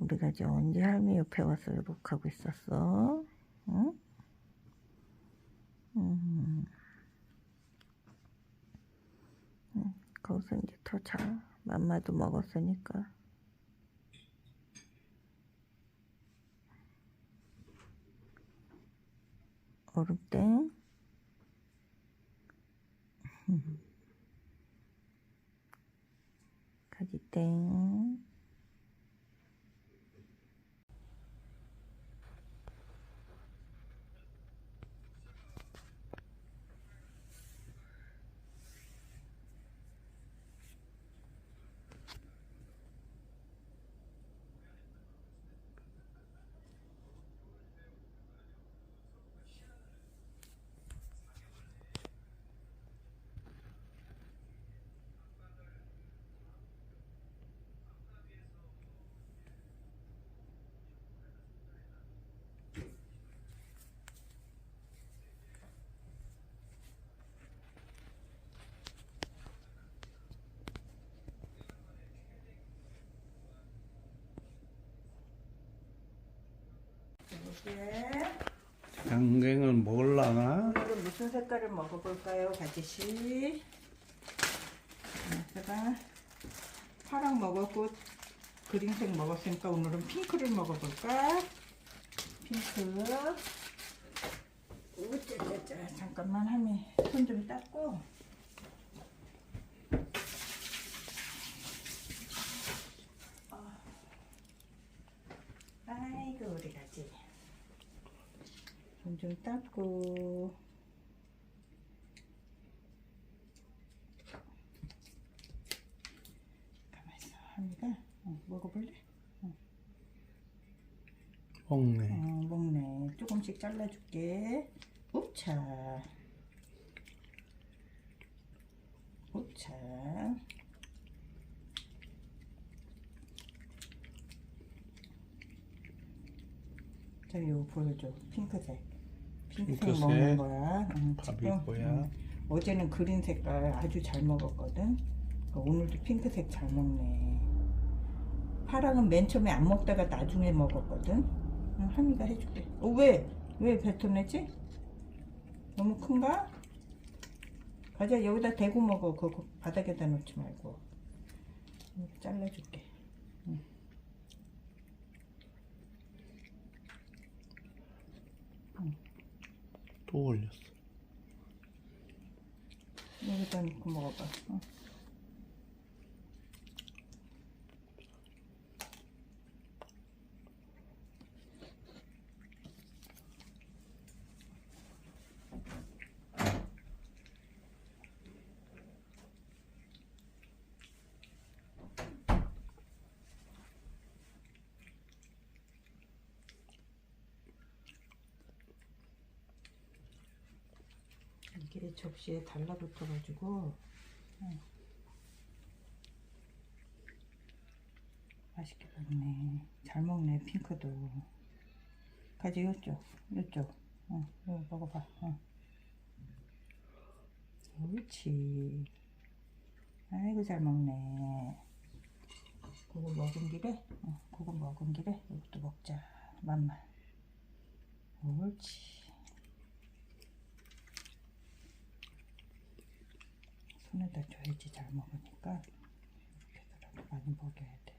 우리가 이제 언제 할미 옆에 와서 이렇게 있었어? 응? 음. 응, 거기서 이제 더 잘, 맘마도 먹었으니까. 얼음땡. 가지땡. 이게 양갱은 먹을라나? 오늘은 무슨 색깔을 먹어볼까요, 가지씨? 제가 파랑 먹었고 그린색 먹었으니까 오늘은 핑크를 먹어볼까? 핑크. 우짜짜짜 잠깐만 하면 손좀 닦고. 아. 아이고 우리 가지. 손 좀 닦고. 가만 있어. 하미가 어, 먹어볼래? 먹네. 어, 먹네. 조금씩 잘라줄게. 옵차. 옵차. 자, 이거 보여줘. 핑크색. 핑크색. 먹는 거야. 응, 지금. 뭐야? 응. 어제는 그린 색깔 아주 잘 먹었거든. 그러니까 오늘도 핑크색 잘 먹네. 파랑은 맨 처음에 안 먹다가 나중에 먹었거든. 응, 하미가 해줄게. 어, 왜? 왜 뱉어내지? 너무 큰가? 가자 여기다 대고 먹어. 그거 바닥에다 놓지 말고. 이렇게 잘라줄게. 또 올렸어. 여기다 놓고 먹어봐. 어. 이게 접시에 달라붙어가지고 어. 맛있게 먹네. 잘 먹네 핑크도. 가지 요쪽 요쪽. 어, 이거 먹어봐. 어. 옳지. 아이고 잘 먹네. 그거 먹은 길에, 어, 그거 먹은 길에 이것도 먹자. 맛만. 옳지. 손에 다 줘야지 잘 먹으니까. 이렇게라도 많이 먹여야 돼.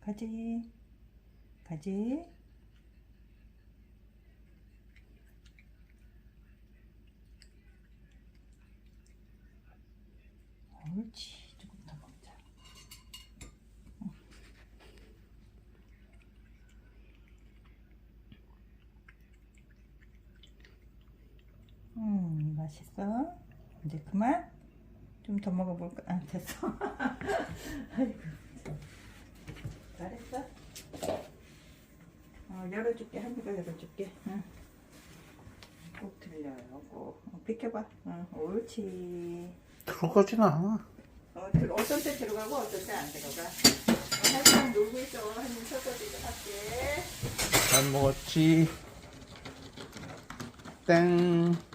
가지. 가지. 옳지 조금 더 먹자. 음, 맛있어. 이제 그만. 좀 더 먹어볼까? 아, 됐어. 아이고, 잘했어. 어, 열어줄게. 한비가 열어줄게. 응. 꼭 들려요. 꼭. 어, 비켜봐. 응, 옳지. 들어가진 않아. 어, 들, 어떤 때 들어가고 어떤 때 안 들어가. 어, 한참 놀고 있어. 한번 설거지 좀 할게. 잘 먹었지. 땡.